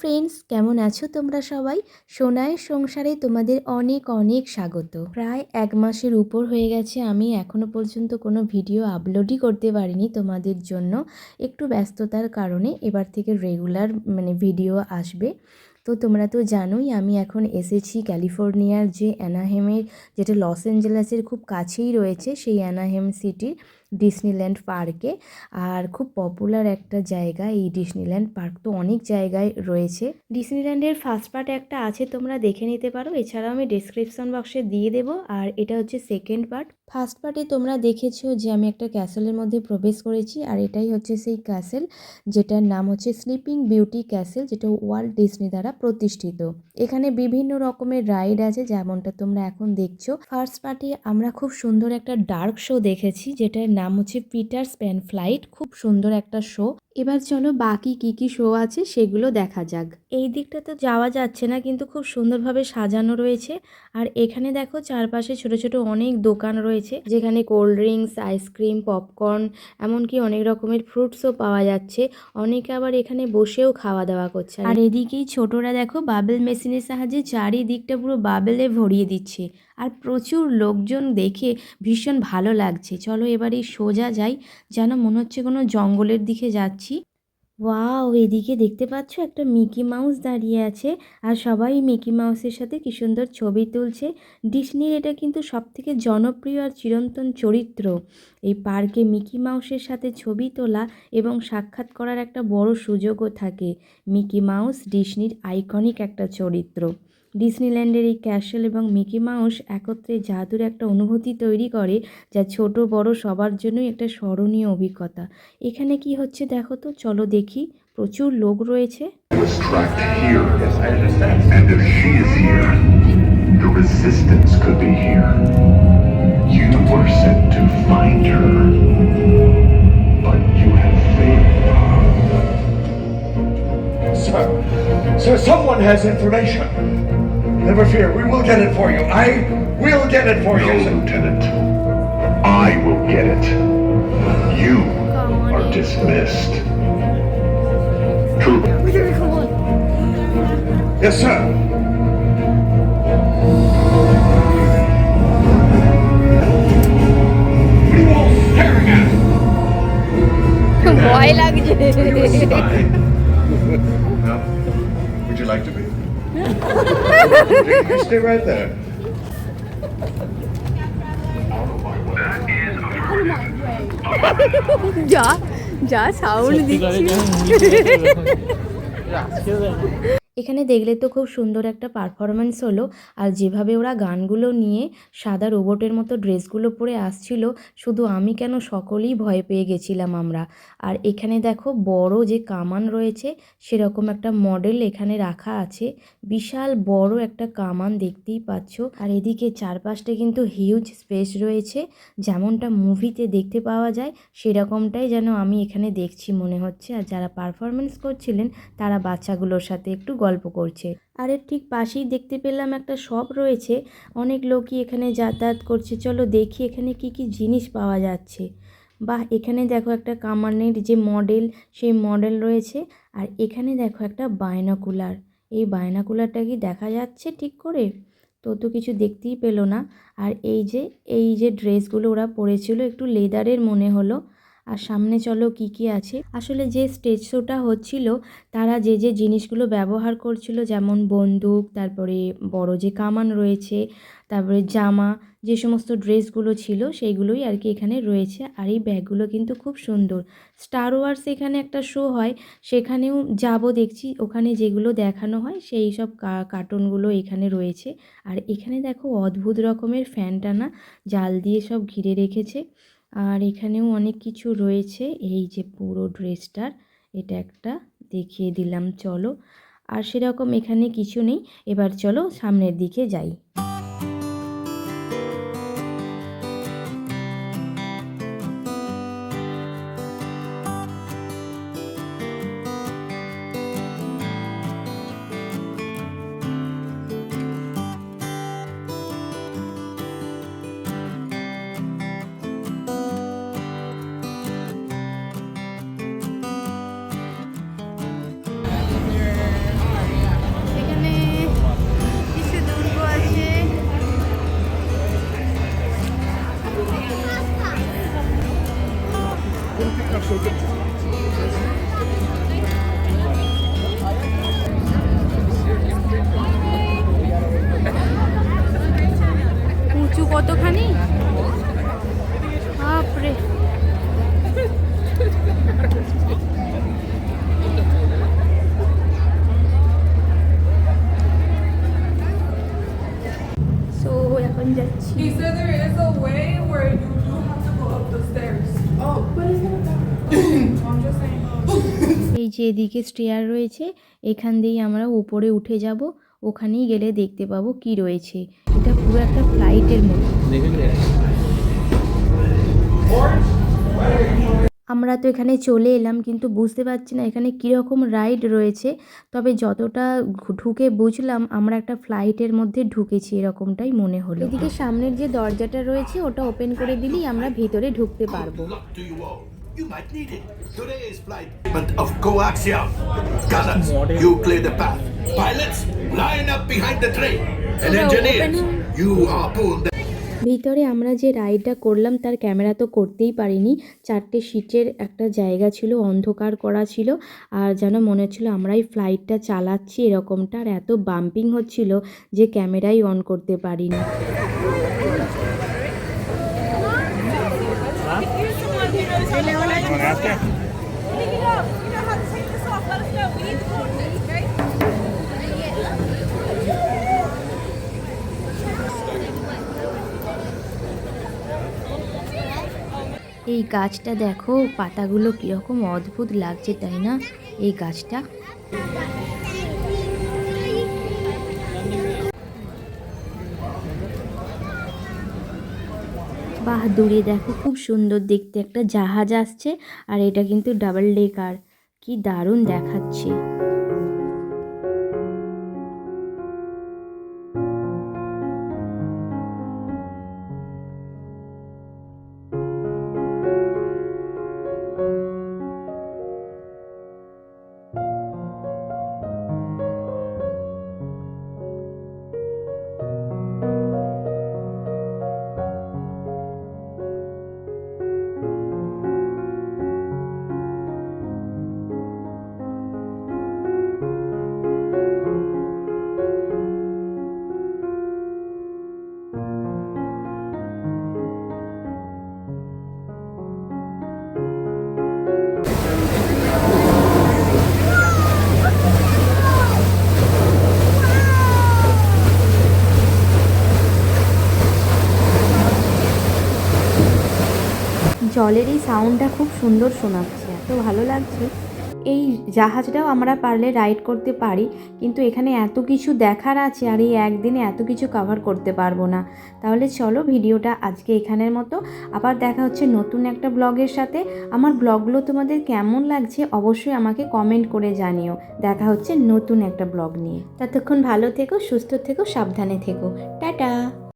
Friends কেমন আছো তোমরা সবাই? সোনায়ের সংসারে তোমাদের অনেক অনেক স্বাগত। প্রায় এক মাসের উপর হয়ে গেছে, আমি এখনও পর্যন্ত কোনো ভিডিও আপলোডই করতে পারিনি তোমাদের জন্য। একটু ব্যস্ততার কারণে এবার থেকে রেগুলার মানে ভিডিও আসবে। তো তোমরা তো জানোই, আমি এখন এসেছি ক্যালিফোর্নিয়ার যে অ্যানাহেমের যেটা লস অ্যাঞ্জেলাসের খুব কাছেই রয়েছে, সেই অ্যানাহেম সিটির ডিসনিল্যান্ড পার্কে। আর খুব পপুলার একটা জায়গা এই ডিসনিল্যান্ড পার্ক। তো অনেক জায়গায় রয়েছে। ডিসনিল্যান্ডের ফার্স্ট পার্ট একটা আছে, তোমরা দেখে নিতে পারো। এছাড়াও আমি ডিসক্রিপশন বক্সে দিয়ে দেবো। আর এটা হচ্ছে সেকেন্ড পার্ট ফার্স্ট পার্টে তোমরা দেখেছ যে আমি একটা ক্যাসেলের মধ্যে প্রবেশ করেছি, আর এটাই হচ্ছে সেই ক্যাসেল যেটার নাম হচ্ছে স্লিপিং বিউটি ক্যাসেল যেটা ওয়ার্ল্ড ডিসনি দ্বারা প্রতিষ্ঠিত। এখানে বিভিন্ন রকমের রাইড আছে, যেমনটা তোমরা এখন দেখছ। ফার্স্ট পার্টে আমরা খুব সুন্দর একটা ডার্ক শো দেখেছি, যেটার নাম হচ্ছে পিটার স্প্যান ফ্লাইট খুব সুন্দর একটা শো এবার চলো বাকি কি কি শো আছে সেগুলো দেখা যাক। এই দিকটা তো যাওয়া যাচ্ছে না, কিন্তু খুব সুন্দরভাবে সাজানো রয়েছে। আর এখানে দেখো চারপাশে ছোট ছোট অনেক দোকান রয়েছে যেখানে কোল্ড ড্রিঙ্কস, আইসক্রিম, পপকর্ন, এমনকি অনেক রকমের ফ্রুটসও পাওয়া যাচ্ছে। অনেকে আবার এখানে বসেও খাওয়া দাওয়া করছে। আর এদিকেই ছোটরা দেখো, বাবেল মেশিনের সাহায্যে চারিদিকটা পুরো বাবেলে ভরিয়ে দিচ্ছে। আর প্রচুর লোকজন দেখে ভীষণ ভালো লাগছে। চলো এবার সোজা যাই, যেন মনে হচ্ছে কোনো জঙ্গলের দিকে যাচ্ছি। ওয়াও, এদিকে দেখতে পাচ্ছ একটা মিকি মাউস দাঁড়িয়ে আছে। আর সবাই মিকি মাউসের সাথে কি সুন্দর ছবি তুলছে। ডিসনির এটা কিন্তু সবথেকে জনপ্রিয় আর চিরন্তন চরিত্র। এই পার্কে মিকি মাউসের সাথে ছবি তোলা এবং সাক্ষাৎ করার একটা বড় সুযোগও থাকে। মিকি মাউস ডিসনির আইকনিক একটা চরিত্র। ডিসনিল্যান্ডের এই ক্যাশল এবং মিকি মাউস একত্রে জাদুর একটা অনুভূতি তৈরি করে যা ছোট বড় সবার জন্যই একটা স্মরণীয় অভিজ্ঞতা। এখানে কি হচ্ছে দেখো তো? চলো দেখি। প্রচুর লোক রয়েছে। Sir, someone has information. Never fear, we will get it for you. I will get it for No, you. sir. Lieutenant. I will get it. You are dismissed. Trooper. Yes, sir. What are you all staring at? ভয় লাগছে Are you a spy? no. Would you like to be? you stay right there. যা যা sound দিচ্ছি এখানে দেখলে তো খুব সুন্দর একটা পারফরমেন্স হলো। আর যেভাবে ওরা গানগুলো নিয়ে সাদা রোবটের মতো ড্রেসগুলো পরে আসছিল, শুধু আমি কেন সকলেই ভয় পেয়ে গেছিলাম আমরা। আর এখানে দেখো বড় যে কামান রয়েছে, সেরকম একটা মডেল এখানে রাখা আছে। বিশাল বড় একটা কামান দেখতেই পাচ্ছ। আর এদিকে চারপাশটা কিন্তু হিউজ স্পেস রয়েছে। যেমনটা মুভিতে দেখতে পাওয়া যায়, সেরকমটাই যেন আমি এখানে দেখছি মনে হচ্ছে। আর যারা পারফরমেন্স করছিলেন, তারা বাচ্চাগুলোর সাথে একটু গল্প করছে। আর এর ঠিক পাশেই দেখতে পেলাম একটা শপ রয়েছে। অনেক লোকই এখানে যাতায়াত করছে। চলো দেখি এখানে কি কি জিনিস পাওয়া যাচ্ছে। বাহ, এখানে দেখো একটা কামানের যে মডেল সেই মডেল রয়েছে। আর এখানে দেখো একটা বায়নাকুলার এই বায়নাকুলারটা কি দেখা যাচ্ছে ঠিক করে? তো তো কিছু দেখতেই পেল না। আর এই যে এই যে ড্রেসগুলো ওরা পরেছিল, একটু লেদারের মনে হলো। আর সামনে চলো কি কি আছে। আসলে যে স্টেজ শোটা হচ্ছিল, তারা যে যে জিনিসগুলো ব্যবহার করছিল, যেমন বন্দুক, তারপরে বড় যে কামান রয়েছে, তারপরে জামা, যে সমস্ত ড্রেসগুলো ছিল, সেইগুলোই আর কি এখানে রয়েছে। আর এই ব্যাগগুলো কিন্তু খুব সুন্দর। স্টার ওয়ার্স এখানে একটা শো হয়, সেখানেও যাব দেখছি। ওখানে যেগুলো দেখানো হয়, সেই সব কার্টুনগুলো এখানে রয়েছে। আর এখানে দেখো অদ্ভুত রকমের ফ্যান টানা জাল দিয়ে সব ঘিরে রেখেছে। আর এখানেও অনেক কিছু রয়েছে। এই যে পুরো ড্রেসটার এটা একটা দেখিয়ে দিলাম, চলো। আর সেরকম এখানে কিছু নেই। এবার চলো সামনের দিকে যাই। He said there is a way where you do have to go up the stairs. Oh, but it's not that. I'm just saying. এই যে এদিকে স্টেয়ার রয়েছে এখান দিয়ে আমরা উপরে উঠে যাব ওখানেই গেলে দেখতে পাবো কি রয়েছে এটা পুরো একটা ফ্লাইটের মতো আমরা তো এখানে চলে এলাম কিন্তু বুঝতে পারছি না এখানে কীরকম রাইড রয়েছে। তবে যতটা ঢুকে বুঝলাম আমরা একটা ফ্লাইটের মধ্যে ঢুকেছি এরকমটাই মনে হলো। এদিকে সামনের যে দরজাটা রয়েছে ওটা ওপেন করে দিলেই আমরা ভেতরে ঢুকতে পারব। ভিতরে আমরা যে রাইডটা করলাম, তার ক্যামেরা তো করতেই পারিনি। চারটে সিটের একটা জায়গা ছিল, অন্ধকার করা ছিল, আর যেন মনে হচ্ছিল আমরাই ফ্লাইটটা চালাচ্ছি এরকমটা, আর এত বাম্পিং হচ্ছিল যে ক্যামেরাই অন করতে পারিনি। এই গাছটা দেখো, পাতাগুলো কীরকম অদ্ভুত লাগছে, তাই না? এই গাছটা। বাহ, দূরে দেখো, খুব সুন্দর দেখতে। একটা জাহাজ আসছে, আর এটা কিন্তু ডাবল ডেকার। কি দারুণ দেখাচ্ছে। জলের এই সাউন্ডটা খুব সুন্দর শোনাচ্ছে, এত ভালো লাগছে। এই জাহাজটাও আমরা পারলে রাইড করতে পারি, কিন্তু এখানে এত কিছু দেখার আছে আর এই একদিনে এত কিছু কভার করতে পারব না। তাহলে চলো ভিডিওটা আজকে এখানের মতো। আবার দেখা হচ্ছে নতুন একটা ব্লগের সাথে। আমার ব্লগগুলো তোমাদের কেমন লাগছে অবশ্যই আমাকে কমেন্ট করে জানিও। দেখা হচ্ছে নতুন একটা ব্লগ নিয়ে। ততক্ষণ ভালো থেকো, সুস্থ থেকো, সাবধানে থেকো। টাটা!